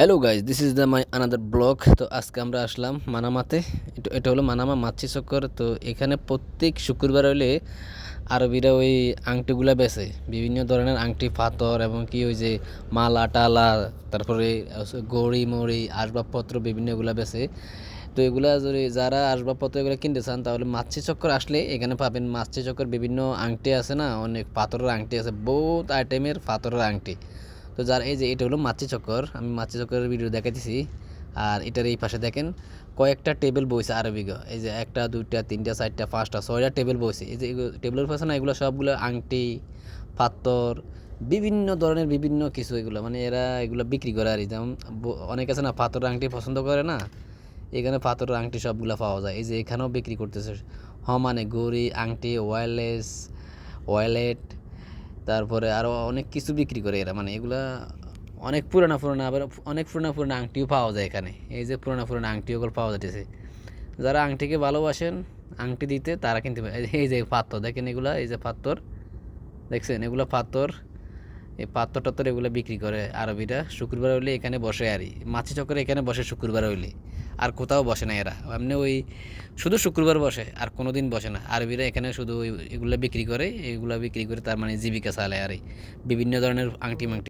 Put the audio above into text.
Hello guys this is the my another blog তো আজকে আমরা আসলাম মানামাতে। এটা হলো মানামা মাছি চক্কর। তো এখানে প্রত্যেক শুক্রবার হলে আরবিরা ওই আংটিগুলা বেচে। বিভিন্ন ধরনের আংটি, পাথর এবং কি ওই যে মালা, টালা, তারপরে গড়ি, মড়ি, আসবাবপত্র বিভিন্নগুলা বেচে। তো এগুলা যদি যারা আসবাবপত্র এগুলো কিনতে চান, তাহলে মাছি চক্কর আসলে এখানে পাবেন। মাছি চক্কর বিভিন্ন আংটি আছে না? অনেক পাথরের আংটি আছে। বহুত আইটেমের পাথরের আংটি। তো যার এই যে এটা হলো মাছি চক্কর, আমি মাছি চক্করের ভিডিও দেখাইতেছি। আর এটার এই পাশে দেখেন, কয়েকটা টেবিল বইছে আরবিগ এই যে একটা, দুইটা, তিনটা, চারটা, পাঁচটা, ছয়টা টেবিল বইছে। এই যে টেবিলের পাশে না এগুলো সবগুলো আংটি, পাথর, বিভিন্ন ধরনের বিভিন্ন কিছু এগুলো। মানে এরা এগুলো বিক্রি করে আর। যেমন অনেক আছে না, পাথর আংটি পছন্দ করে না, এখানে পাথরের আংটি সবগুলো পাওয়া যায়। এই যে এখানেও বিক্রি করতেছে। হ মানে ঘড়ি আংটি ওয়্যারলেস ওয়ালেট তারপরে আরও অনেক কিছু বিক্রি করে এরা। মানে এগুলা অনেক পুরোনো পুরোনো, আবার অনেক পুরোনো পুরোনো আংটিও পাওয়া যায় এখানে। এই যে পুরোনো পুরোনো আংটি ওগুলো পাওয়া যাচ্ছে যারা আংটিকে ভালোবাসেন, আংটি দিতে তারা কিন্তু এই যে পাত্র দেখেন এগুলা, এই যে পাত্তর দেখছেন? এগুলো পাত্তর এই পাত্তর টাত্তর এগুলো বিক্রি করে আরবিরা, শুক্রবার হইলে এখানে বসে আরই মাছি চক্করে এখানে বসে শুক্রবার হইলে, আর কোথাও বসে না এরা। এমনি ওই শুধু শুক্রবার বসে, আর কোনো দিন বসে না। আরবিরা এখানে শুধু এগুলো বিক্রি করে, এগুলো বিক্রি করে তার মানে জীবিকা চালায় আর বিভিন্ন ধরনের আংটি মাংটি